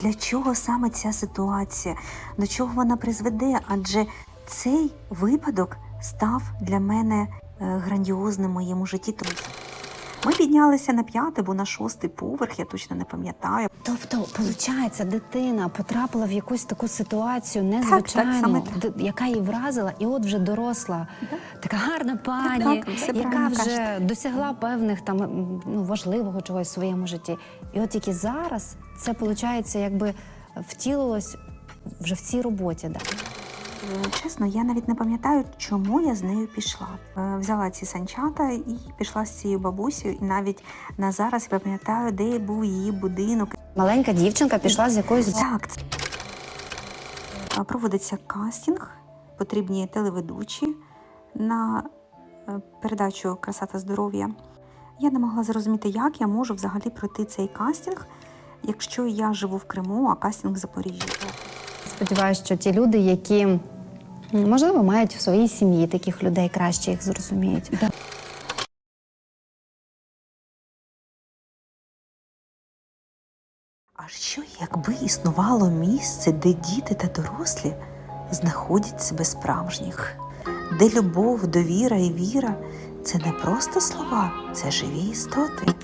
Для чого саме ця ситуація? До чого вона призведе? Адже цей випадок став для мене е, грандіозним в моєму житті. Ми піднялися на п'ятий або на шостий поверх, я точно не пам'ятаю. Тобто, виходить, дитина потрапила в якусь таку ситуацію незвичайну, так. д- яка її вразила, і от вже доросла, така гарна пані, Так, так, яка вже кажете. досягла певних там ну, важливого чогось в своєму житті. І от тільки зараз це виходить, якби втілилось вже в цій роботі. Да. Е, Чесно, я навіть не пам'ятаю, чому я з нею пішла. Е, Взяла ці санчата і пішла з цією бабусею. І навіть на зараз я пам'ятаю, де був її будинок. Маленька дівчинка пішла з якоюсь Так, проводиться кастинг, потрібні телеведучі на е, передачу Краса та здоров'я. Я не могла зрозуміти, як я можу взагалі пройти цей кастинг, якщо я живу в Криму, а кастинг в Запоріжжі. Сподіваюся, що ті люди, які можливо мають в своїй сім'ї таких людей, краще їх зрозуміють. А що, якби існувало місце, де діти та дорослі знаходять себе справжніх, де любов, довіра і віра це не просто слова, це живі істоти.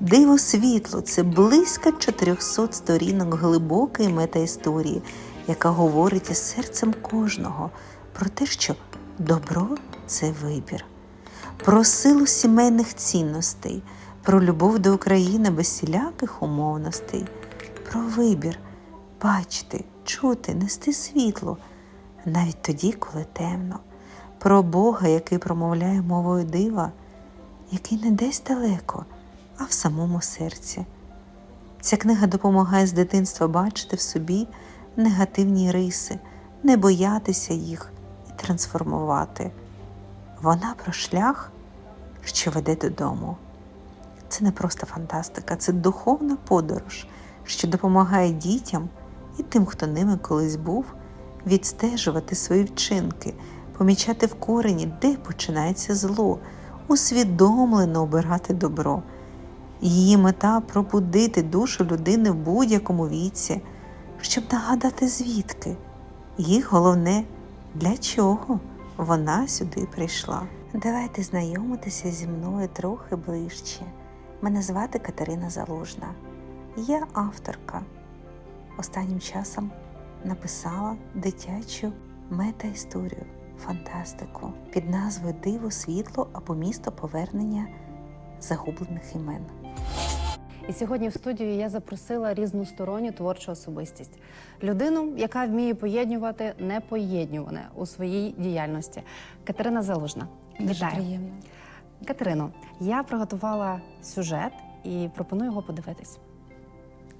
Диво світло це близько 400 сторінок глибокої метаісторії, яка говорить із серцем кожного про те, що добро це вибір, про силу сімейних цінностей, про любов до України без всіляких умовностей, про вибір бачити, чути, нести світло, навіть тоді, коли темно, про Бога, який промовляє мовою дива, який не десь далеко, а в самому серці. Ця книга допомагає з дитинства бачити в собі негативні риси, не боятися їх і трансформувати. Вона про шлях, що веде додому. Це не просто фантастика, це духовна подорож, що допомагає дітям і тим, хто ними колись був, відстежувати свої вчинки, помічати в корені, де починається зло, усвідомлено обирати добро. Її мета пробудити душу людини в будь-якому віці, щоб нагадати звідки. Їх головне, для чого вона сюди прийшла. Давайте знайомитися зі мною трохи ближче. Мене звати Катерина Залужна. Я авторка. Останнім часом написала дитячу мета-історію, фантастику під назвою Диво, світло або місто повернення загублених імен. І сьогодні в студію я запросила різносторонню творчу особистість. Людину, яка вміє поєднувати непоєднюване у своїй діяльності. Катерина Залужна. Вітаю. приємно. Катерино, я приготувала сюжет і пропоную його подивитись.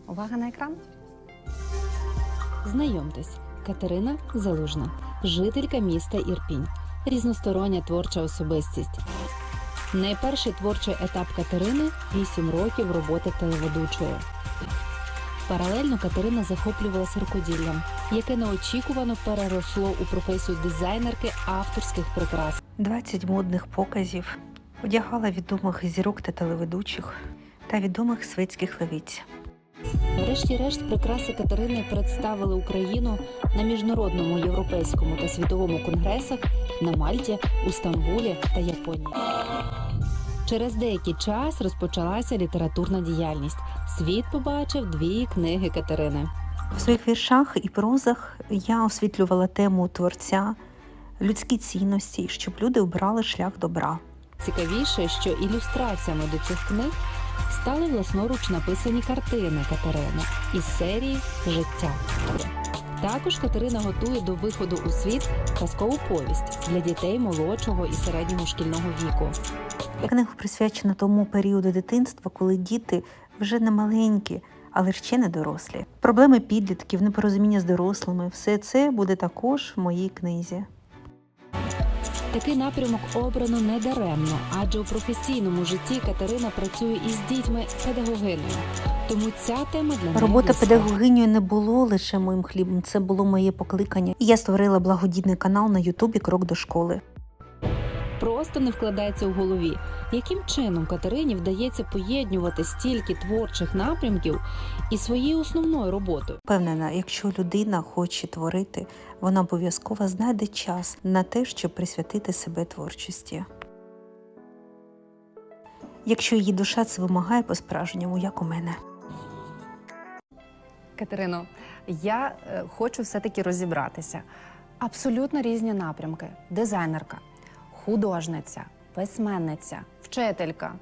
Увага на екран. Знайомтесь, Катерина Залужна, жителька міста Ірпінь, різностороння творча особистість. Найперший творчий етап Катерини 8 років роботи телеведучою. Паралельно Катерина захоплювалася рукоділлям, яке неочікувано переросло у професію дизайнерки авторських прикрас. 20 модних показів одягала відомих зірок та телеведучих та відомих светських левиць. Врешті-решт, прикраси Катерини представили Україну на міжнародному європейському та світовому конгресах на Мальті, у Стамбулі та Японії. Через деякий час розпочалася літературна діяльність. Світ побачив дві книги Катерини. В своїх віршах і прозах я освітлювала тему творця, людські цінності, щоб люди обирали шлях добра. Цікавіше, що ілюстраціями до цих книг стали власноруч написані картини Катерини із серії Життя. Також Катерина готує до виходу у світ казкову повість для дітей молодшого і середнього шкільного віку. Книга присвячена тому періоду дитинства, коли діти вже не маленькі, але ще не дорослі. Проблеми підлітків, непорозуміння з дорослими все це буде також в моїй книзі. Такий напрямок обрано не даремно, адже у професійному житті Катерина працює із дітьми педагогиною. Тому ця тема для неї Робота педагогинею не було лише моїм хлібом, це було моє покликання. І я створила благодійний канал на Ютубі Крок до школи. Просто не вкладається в голові. Яким чином Катерині вдається поєднувати стільки творчих напрямків і своєю основною роботою? Впевнена, якщо людина хоче творити, вона обов'язково знайде час на те, щоб присвятити себе творчості. Якщо її душа це вимагає по-справжньому, як у мене. Катерино, я е, хочу все-таки розібратися. Абсолютно різні напрямки: дизайнерка, художниця, письменниця, вчителька.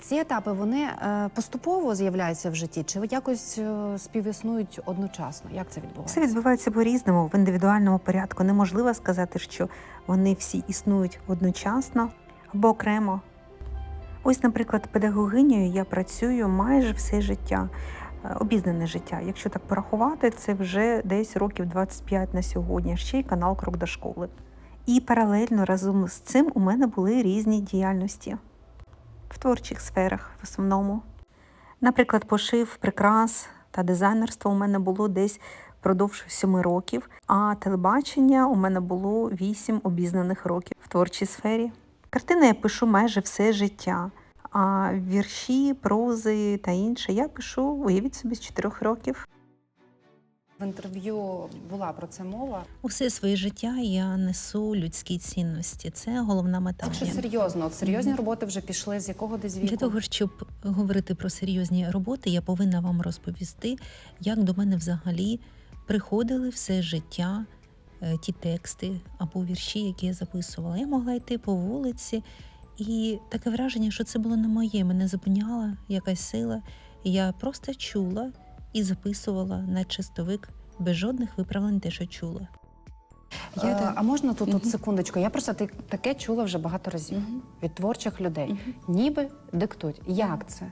Ці етапи вони е, поступово з'являються в житті, чи якось е, співіснують одночасно? Як це відбувається? Все відбувається по-різному, в індивідуальному порядку. Неможливо сказати, що вони всі існують одночасно або окремо. Ось, наприклад, педагогинею я працюю майже все життя, е, обізнане життя. Якщо так порахувати, це вже десь років 25 на сьогодні, ще й канал Крок до школи. І паралельно разом з цим у мене були різні діяльності в творчих сферах в основному. Наприклад, пошив прикрас та дизайнерство у мене було десь впродовж сьоми років, а телебачення у мене було вісім обізнаних років в творчій сфері. Картини я пишу майже все життя, а вірші, прози та інше я пишу, уявіть собі, з чотирьох років. В інтерв'ю була про це мова. Усе своє життя я несу людські цінності. Це головна мета. Якщо серйозно, от серйозні роботи вже пішли з якого десь віку? Для того, щоб говорити про серйозні роботи, я повинна вам розповісти, як до мене взагалі приходили все життя е, ті тексти або вірші, які я записувала. Я могла йти по вулиці, і таке враження, що це було не моє. Мене зупиняла якась сила, і я просто чула і записувала на чистовик без жодних виправлень те, що чула. Е, Я так- а можна тут от Мгм. секундочку? Я просто ти- таке чула вже багато разів від творчих людей. Ніби диктують. Як це?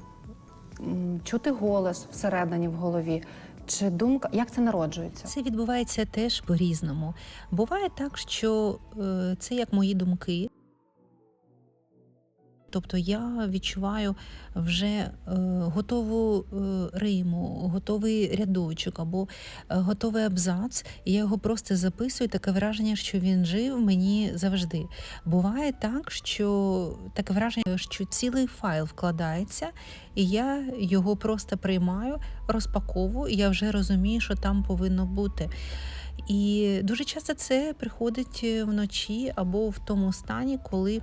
Чути голос всередині в голові, чи думка, як це народжується? Це відбувається теж по-різному. Буває так, що е, це як мої думки. Тобто я відчуваю вже е, готову е, риму, готовий рядочок або е, готовий абзац, і я його просто записую. Таке враження, що він жив мені завжди. Буває так, що таке враження, що цілий файл вкладається, і я його просто приймаю, розпаковую, і я вже розумію, що там повинно бути. І дуже часто це приходить вночі або в тому стані, коли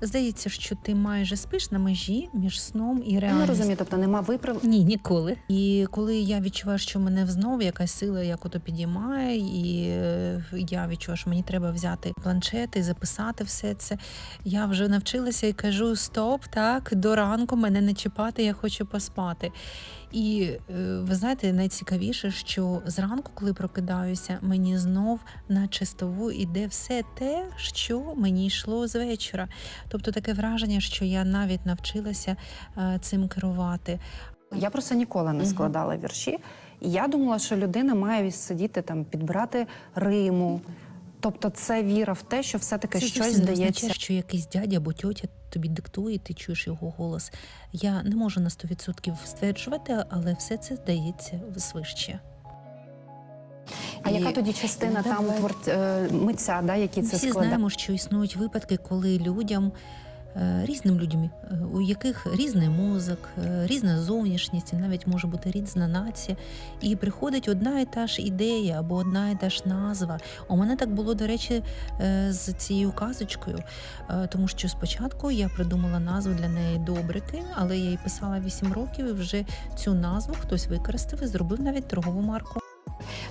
здається, що ти майже спиш на межі між сном і Я не реальністю. розумію, тобто нема виправ. Ні, ніколи. І коли я відчуваю, що мене знову якась сила як ото підіймає, і е, я відчуваю, що мені треба взяти планшет і записати все це. Я вже навчилася і кажу: стоп, так, до ранку мене не чіпати, я хочу поспати. І е, ви знаєте, найцікавіше, що зранку, коли прокидаюся, мені знов на чистову іде все те, що мені йшло з вечора. Тобто таке враження, що я навіть навчилася е, цим керувати. Я просто ніколи не складала вірші. І я думала, що людина має сидіти там, підбирати риму. Тобто, це віра в те, що все-таки Це щось здається. означає, що якийсь дядя або тьотя тобі диктує, ти чуєш його голос. Я не можу на 100% стверджувати, але все це здається свище. А І- яка тоді частина там Давай. твор... е, митця, да, які це Всі складає? знаємо, що існують випадки, коли людям. Е, Різним людям, е, у яких різний мозок, е, різна зовнішність, навіть може бути різна нація, і приходить одна і та ж ідея або одна і та ж назва. У мене так було, до речі, з цією казочкою, тому що спочатку я придумала назву для неї добрики, але я її писала 8 років, і вже цю назву хтось використав і зробив навіть торгову марку.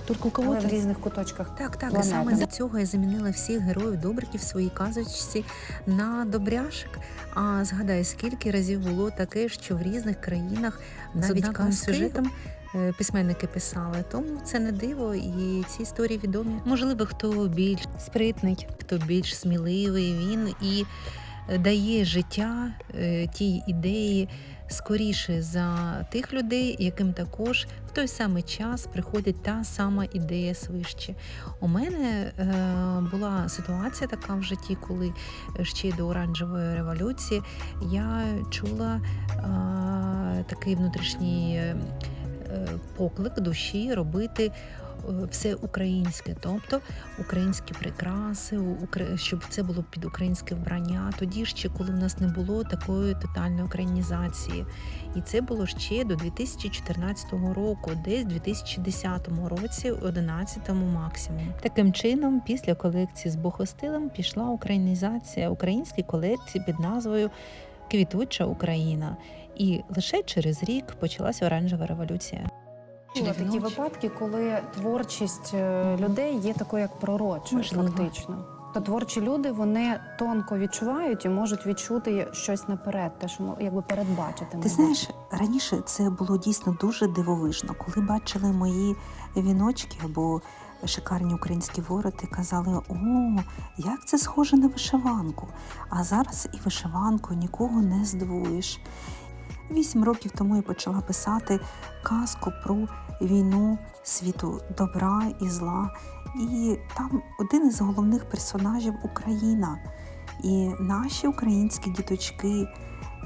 Тільки у кого-то в різних куточках. Так, так, і саме для цього я замінила всіх героїв добриків в своїй казочці на добряшек. А згадай, скільки разів було таке, що в різних країнах З навіть казки сюжетом? е, письменники писали. Тому це не диво, і ці історії відомі. Можливо, хто більш спритний, хто більш сміливий, він і е, дає життя е, тій ідеї скоріше за тих людей, яким також в той самий час приходить та сама ідея свище. У мене е, була ситуація така в житті, коли ще до оранжевої революції я чула е, такий внутрішній е, поклик душі робити все українське, тобто українські прикраси, щоб це було під українське вбрання. Тоді ще, коли в нас не було такої тотальної українізації. І це було ще до 2014 року, десь в 2010 році, 11 максимум. Таким чином, після колекції з богостилем пішла українізація української колекції під назвою Квітуча Україна. І лише через рік почалася оранжева революція. Були такі випадки, коли творчість е, людей є такою як пророчою, фактично. То творчі люди вони тонко відчувають і можуть відчути щось наперед, те, що якби передбачити. Ти знаєш, раніше це було дійсно дуже дивовижно, коли бачили мої віночки або шикарні українські вороти, казали: о, як це схоже на вишиванку. А зараз і вишиванку нікого не здивуєш. Вісім років тому я почала писати казку про війну світу добра і зла. І там один із головних персонажів Україна. І наші українські діточки,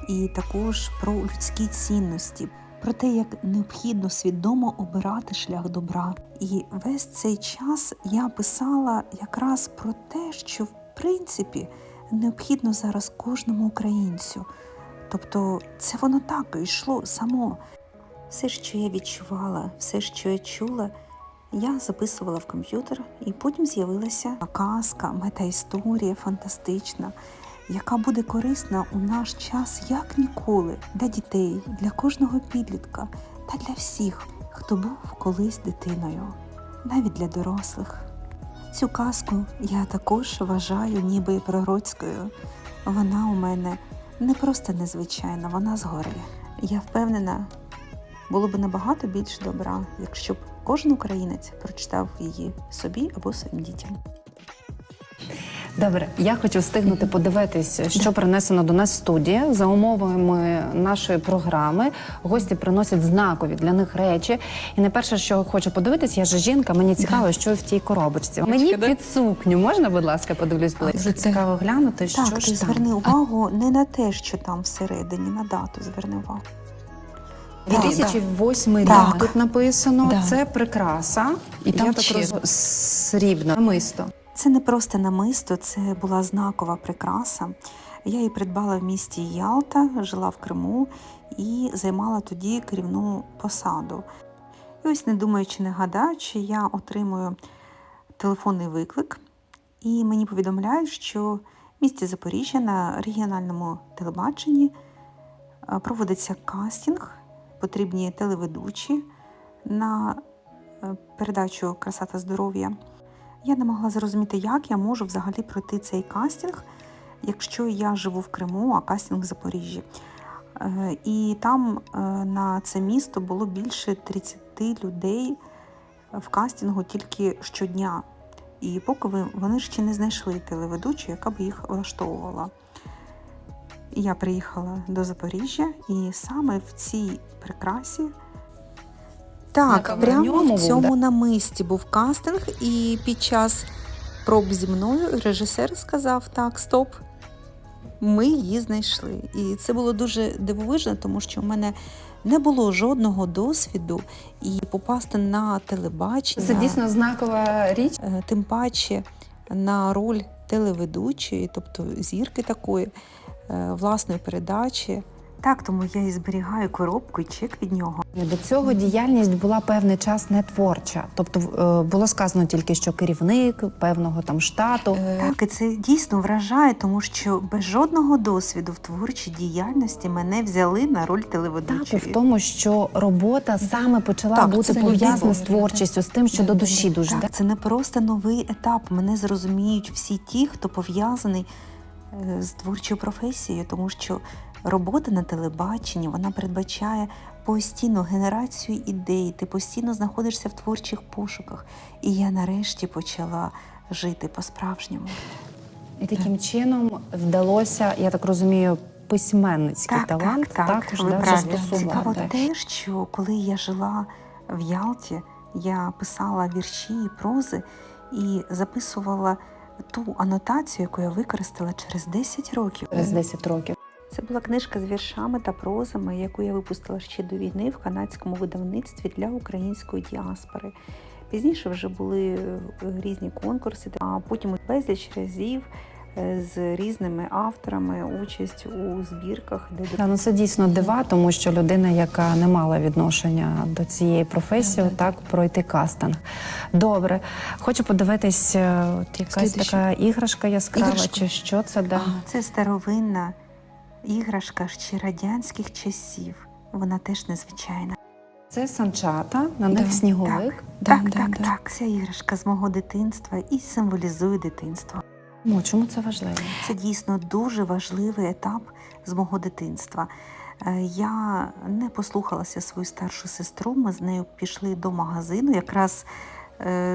і також про людські цінності, про те, як необхідно свідомо обирати шлях добра. І весь цей час я писала якраз про те, що в принципі необхідно зараз кожному українцю. Тобто це воно так йшло само. Все, що я відчувала, все, що я чула, я записувала в комп'ютер, і потім з'явилася казка, метаісторія фантастична, яка буде корисна у наш час як ніколи для дітей, для кожного підлітка та для всіх, хто був колись дитиною, навіть для дорослих. Цю казку я також вважаю ніби пророцькою. Вона у мене не просто незвичайна, вона згори. Я впевнена, було б набагато більш добра, якщо б кожен українець прочитав її собі або своїм дітям. Добре, я хочу встигнути подивитись, що принесено до нас в студії. За умовами нашої програми гості приносять знакові для них речі. І найперше, що хочу подивитись, я ж жінка, мені цікаво, що в тій коробочці. Мені під сукню можна, будь ласка, подивлюсь ближче. Дуже цікаво глянути, що так, ти там. зверни увагу не на те, що там всередині, на дату зверни увагу. Так, 2008 рік Так. тут написано. Да. Це прикраса, І там я так розумію, срібно, намисто. Це не просто намисто, це була знакова прикраса. Я її придбала в місті Ялта, жила в Криму і займала тоді керівну посаду. І ось, не думаючи, не гадаючи, я отримую телефонний виклик, і мені повідомляють, що в місті Запоріжжя на регіональному телебаченні е, проводиться кастинг, потрібні телеведучі на е, передачу Краса та здоров'я. Я не могла зрозуміти, як я можу взагалі пройти цей кастинг, якщо я живу в Криму, а кастинг в Запоріжжі. Е, І там е, на це місто було більше 30 людей в кастингу тільки щодня. І поки вони ще не знайшли телеведучу, яка б їх влаштовувала. Я приїхала до Запоріжжя, і саме в цій прикрасі. Так, в прямо в був, цьому намисті був кастинг, і під час проб зі мною режисер сказав: так, стоп, ми її знайшли. І це було дуже дивовижно, тому що в мене не було жодного досвіду і попасти на телебачення. Це дійсно знакова річ. Е, тим паче на роль телеведучої, тобто зірки такої е, власної передачі. Так, тому я і зберігаю коробку і чек від нього. До цього діяльність була певний час не творча. Тобто е, було сказано тільки, що керівник певного там штату. Так, і це дійсно вражає, тому що без жодного досвіду в творчій діяльності мене взяли на роль Так, і в тому, що робота саме почала Так, бути пов'язана з творчістю, з тим, що до душі дуже. Так, це не просто новий етап. Мене зрозуміють всі ті, хто пов'язаний е, з творчою професією, тому що робота на телебаченні вона передбачає постійну генерацію ідей. Ти постійно знаходишся в творчих пошуках. І я нарешті почала жити по-справжньому. І таким чином вдалося, я так розумію, письменницький Так, талант так, так, також ви да, застосувати. Цікаво те, що коли я жила в Ялті, я писала вірші і прози і записувала ту анотацію, яку я використала через 10 років. Через 10 років. Це була книжка з віршами та прозами, яку я випустила ще до війни в канадському видавництві для української діаспори. Пізніше вже були е, різні конкурси, а потім безліч разів е, з різними авторами участь у збірках, де Та, ну це дійсно дива, тому що людина, яка не мала відношення до цієї професії, Да, да, так пройти кастинг. Добре, хочу подивитись, е, от якась Слідуюче. така іграшка яскрава, Іграшка. чи що це да. Ага, це старовинна іграшка ще радянських часів. Вона теж незвичайна. Це санчата, на них Да, сніговик. Да, так, да, так, да. так. Ця іграшка з мого дитинства і символізує дитинство. Ну, чому це важливо? Це дійсно дуже важливий етап з мого дитинства. Е, Я не послухалася свою старшу сестру. Ми з нею пішли до магазину. Якраз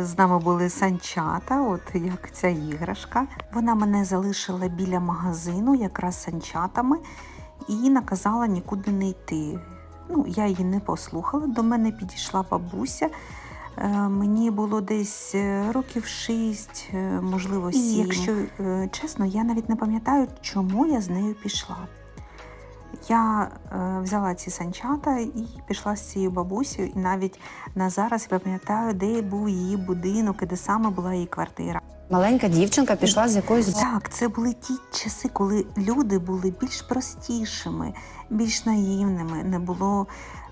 з нами були санчата, от як ця іграшка. Вона мене залишила біля магазину, якраз санчатами, і наказала нікуди не йти. Ну, я її не послухала. До мене підійшла бабуся. Е, Мені було десь е, років шість, е, можливо, І. Якщо е, чесно, я навіть не пам'ятаю, чому я з нею пішла. Я е, взяла ці санчата і пішла з цією бабусею, і навіть на зараз я пам'ятаю, де був її будинок і де саме була її квартира. Маленька дівчинка пішла з якоюсь Так, це були ті часи, коли люди були більш простішими, більш наївними, не було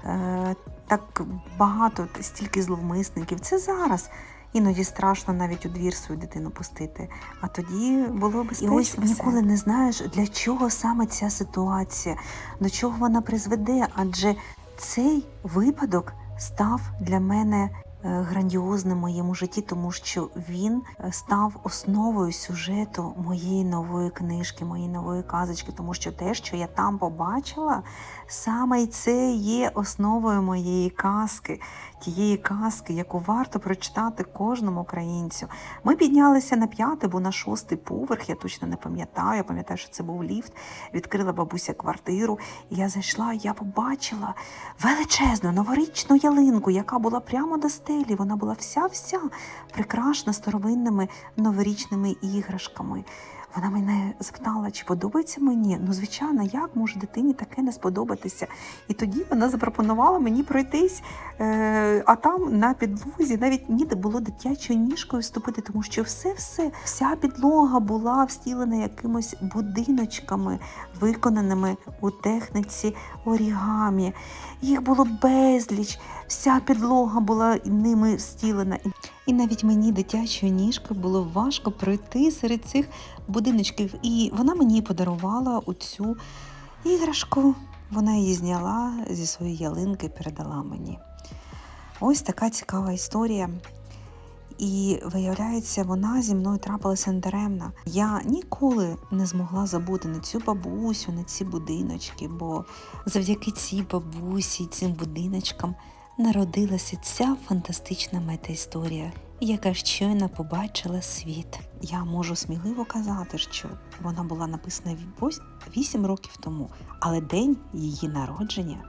е, так багато, стільки зловмисників. Це зараз. Іноді страшно навіть у двір свою дитину пустити. А тоді було безпечно. І ось ніколи не знаєш, для чого саме ця ситуація, до чого вона призведе. Адже цей випадок став для мене е, грандіозним в моєму житті, тому що він е, став основою сюжету моєї нової книжки, моєї нової казочки, тому що те, що я там побачила, саме це є основою моєї казки, тієї казки, яку варто прочитати кожному українцю. Ми піднялися на п'ятий або на шостий поверх, я точно не пам'ятаю. Я пам'ятаю, що це був ліфт. Відкрила бабуся квартиру, і я зайшла, я побачила величезну новорічну ялинку, яка була прямо до стелі. Вона була вся-вся прикрашена старовинними новорічними іграшками. Вона мене запитала, чи подобається мені. Ну, звичайно, як може дитині таке не сподобатися? І тоді вона запропонувала мені пройтись, е, а там на підлозі навіть ніде було дитячою ніжкою ступити, тому що все-все, вся підлога була встілена якимось будиночками, виконаними у техніці орігамі. Їх було безліч, вся підлога була ними встілена. І- І навіть мені дитячою ніжкою було важко пройти серед цих будиночків. І вона мені подарувала оцю іграшку. Вона її зняла зі своєї ялинки передала мені. Ось така цікава історія. І виявляється, вона зі мною трапилася недаремно. Я ніколи не змогла забути на цю бабусю, на ці будиночки, бо завдяки цій бабусі, цим будиночкам народилася ця фантастична мета-історія, яка щойно побачила світ. Я можу сміливо казати, що вона була написана 8 років тому, але день її народження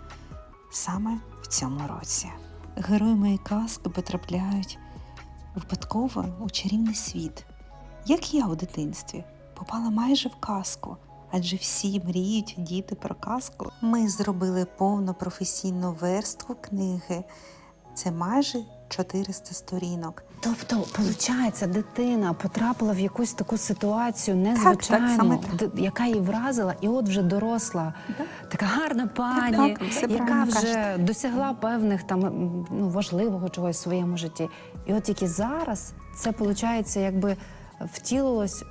саме в цьому році. Герої моєї казки потрапляють випадково у чарівний світ. Як я у дитинстві попала майже в казку, адже всі мріють діти про казку. Ми зробили повну професійну верстку книги. Це майже 400 сторінок. Тобто, виходить, дитина потрапила в якусь таку ситуацію так, незвичайну, саме так. яка її вразила, і от вже доросла, така гарна пані, Так, так, яка вже кажете. досягла певних там ну, важливого чогось в своєму житті. І от тільки зараз це виходить, якби втілилось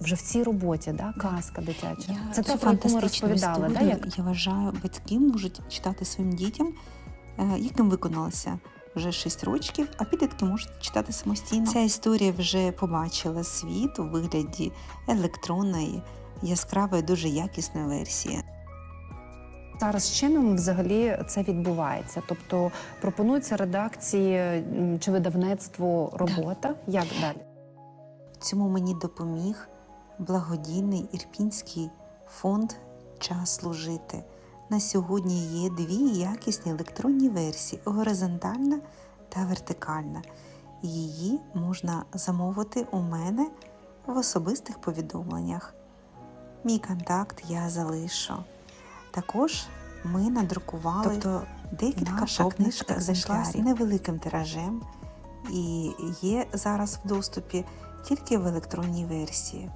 вже в цій роботі, да, казка дитяча. це те, про яку ми розповідали, да, як я вважаю, батьки можуть читати своїм дітям, е, яким виконалося вже 6 років, а підлітки можуть читати самостійно. Ця історія вже побачила світ у вигляді електронної, яскравої, дуже якісної версії. Зараз чином взагалі це відбувається? Тобто пропонується редакції чи видавництву робота? Як далі? Цьому мені допоміг благодійний ірпінський фонд Час служити. На сьогодні є дві якісні електронні версії горизонтальна та вертикальна. Її можна замовити у мене в особистих повідомленнях. Мій контакт я залишу. Також ми надрукували, тобто декілька книжка зайшла з невеликим тиражем, і є зараз в доступі тільки в електронній версії.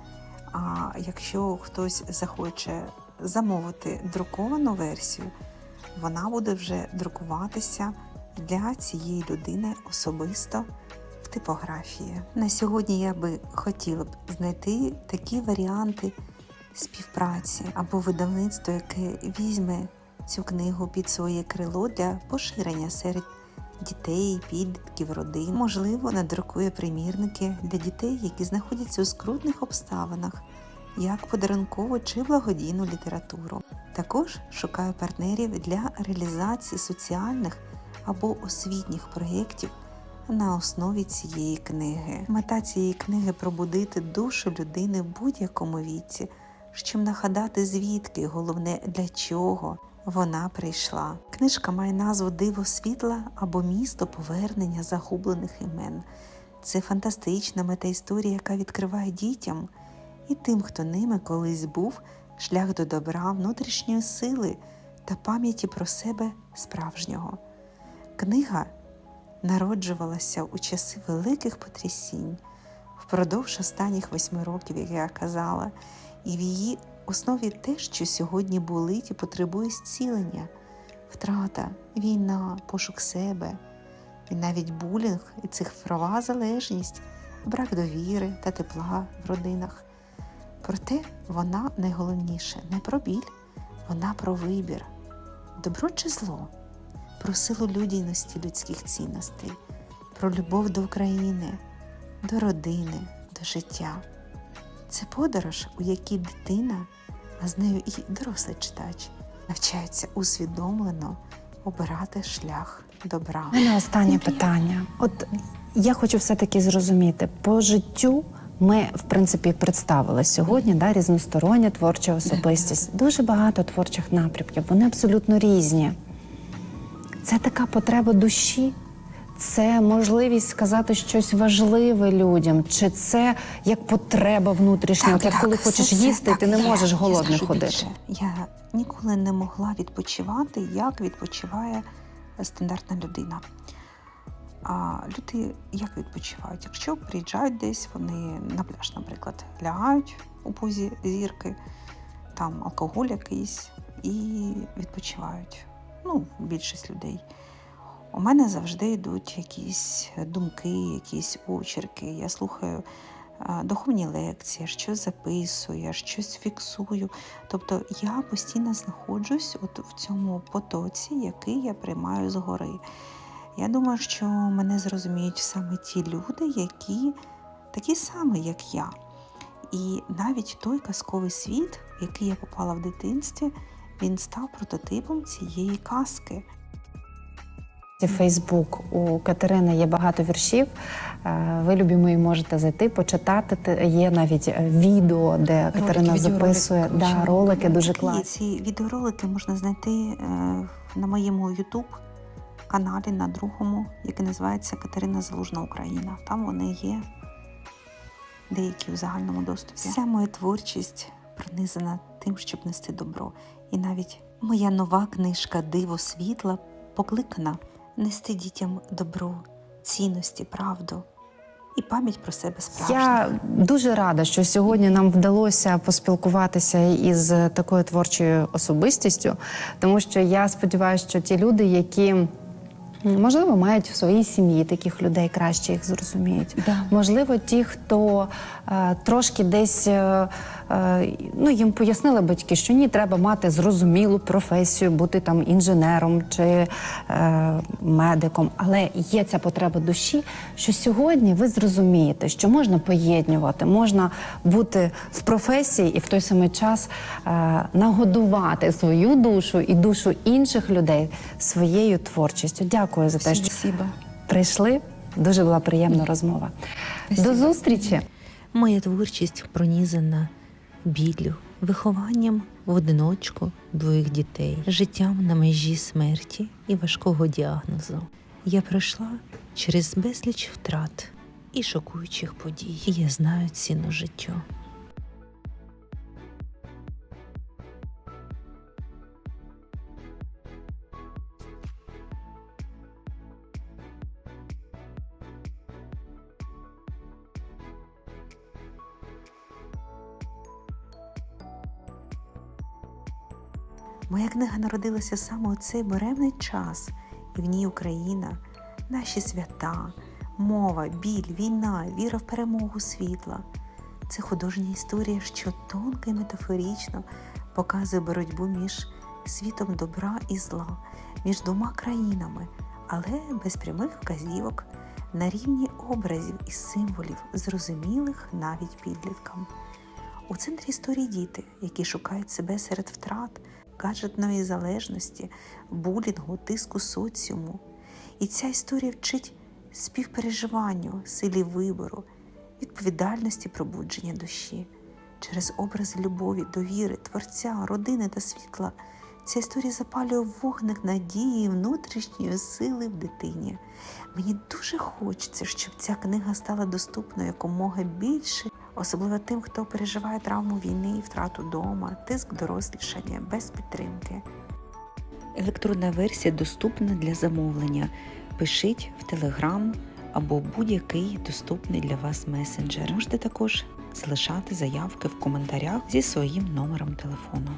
А якщо хтось захоче замовити друковану версію, вона буде вже друкуватися для цієї людини особисто в типографії. На сьогодні я би хотіла б знайти такі варіанти співпраці або видавництво, яке візьме цю книгу під своє крило для поширення серед дітей, підлітків, родин. Можливо, надрукує примірники для дітей, які знаходяться у скрутних обставинах, як подарункову чи благодійну літературу. Також шукаю партнерів для реалізації соціальних або освітніх проєктів на основі цієї книги. Мета цієї книги пробудити душу людини в будь-якому віці, щоб нагадати звідки, головне для чого вона прийшла. Книжка має назву Диво світла або місто повернення загублених імен. Це фантастична метаісторія, яка відкриває дітям і тим, хто ними колись був, шлях до добра, внутрішньої сили та пам'яті про себе справжнього. Книга народжувалася у часи великих потрясінь впродовж останніх восьми років, як я казала, і в її основі те, що сьогодні болить і потребує зцілення, втрата, війна, пошук себе, і навіть булінг і цифрова залежність, брак довіри та тепла в родинах. Проте вона найголовніше не про біль, вона про вибір, добро чи зло, про силу людяності людських цінностей, про любов до України, до родини, до життя. Це подорож, у якій дитина, а з нею і дорослий читач, навчаються усвідомлено обирати шлях добра. У мене останнє питання. От я хочу все-таки зрозуміти, по життю ми, в принципі, представили сьогодні да, різностороння творча особистість. Дуже багато творчих напрямків, вони абсолютно різні. Це така потреба душі. Це можливість сказати щось важливе людям, чи це як потреба внутрішня, от як коли все хочеш це їсти, так ти не є. можеш Я голодний ходити. більше. Я ніколи не могла відпочивати, як відпочиває стандартна людина. А люди як відпочивають? Якщо приїжджають десь, вони на пляж, наприклад, лягають у позі зірки, там алкоголь якийсь і відпочивають. Ну, більшість людей. У мене завжди йдуть якісь думки, якісь очерки. Я слухаю духовні лекції, щось записую, я щось фіксую. Тобто я постійно знаходжусь от в цьому потоці, який я приймаю згори. Я думаю, що мене зрозуміють саме ті люди, які такі самі, як я. І навіть той казковий світ, в який я попала в дитинстві, він став прототипом цієї казки. Фейсбук у Катерини є багато віршів. Е, Ви, любі мої, можете зайти, почитати. Є навіть е, відео, де Катерина записує коротше. да, ролики дуже І класні. ці відеоролики можна знайти е, на моєму YouTube каналі на другому, який називається Катерина Залужна Україна. Там вони є деякі в загальному доступі. Вся моя творчість пронизана тим, щоб нести добро. І навіть моя нова книжка Диво світла покликана нести дітям добро, цінності, правду і пам'ять про себе справжніх. Я дуже рада, що сьогодні нам вдалося поспілкуватися із такою творчою особистістю, тому що я сподіваюся, що ті люди, які можливо мають в своїй сім'ї таких людей, краще їх зрозуміють. Можливо, ті, хто е, трошки десь е, е, ну, їм пояснили батьки, що ні, треба мати зрозумілу професію, бути там інженером чи е, медиком. Але є ця потреба душі, що сьогодні ви зрозумієте, що можна поєднувати, можна бути в професії і в той самий час е, нагодувати свою душу і душу інших людей своєю творчістю. Дякую за те, що Спасибо. прийшли. Дуже була приємна розмова. До зустрічі! Моя творчість пронізана біллю, вихованням в одиночку двоїх дітей, життям на межі смерті і важкого діагнозу. Я пройшла через безліч втрат і шокуючих подій. І я знаю ціну життю. Народилася саме у цей буремний час, і в ній Україна, наші свята, мова, біль, війна, віра в перемогу світла. Це художня історія, що тонко і метафорично показує боротьбу між світом добра і зла, між двома країнами, але без прямих вказівок на рівні образів і символів, зрозумілих навіть підліткам. У центрі історії діти, які шукають себе серед втрат, гаджетної залежності, булінгу, тиску соціуму. І ця історія вчить співпереживанню, силі вибору, відповідальності пробудження душі. Через образи любові, довіри, творця, родини та світла ця історія запалює вогник надії і внутрішньої сили в дитині. Мені дуже хочеться, щоб ця книга стала доступною якомога більше, особливо тим, хто переживає травму війни, втрату дома, тиск дорослішання без підтримки. Електронна версія доступна для замовлення. Пишіть в Телеграм або будь-який доступний для вас месенджер. Можете також залишати заявки в коментарях зі своїм номером телефону.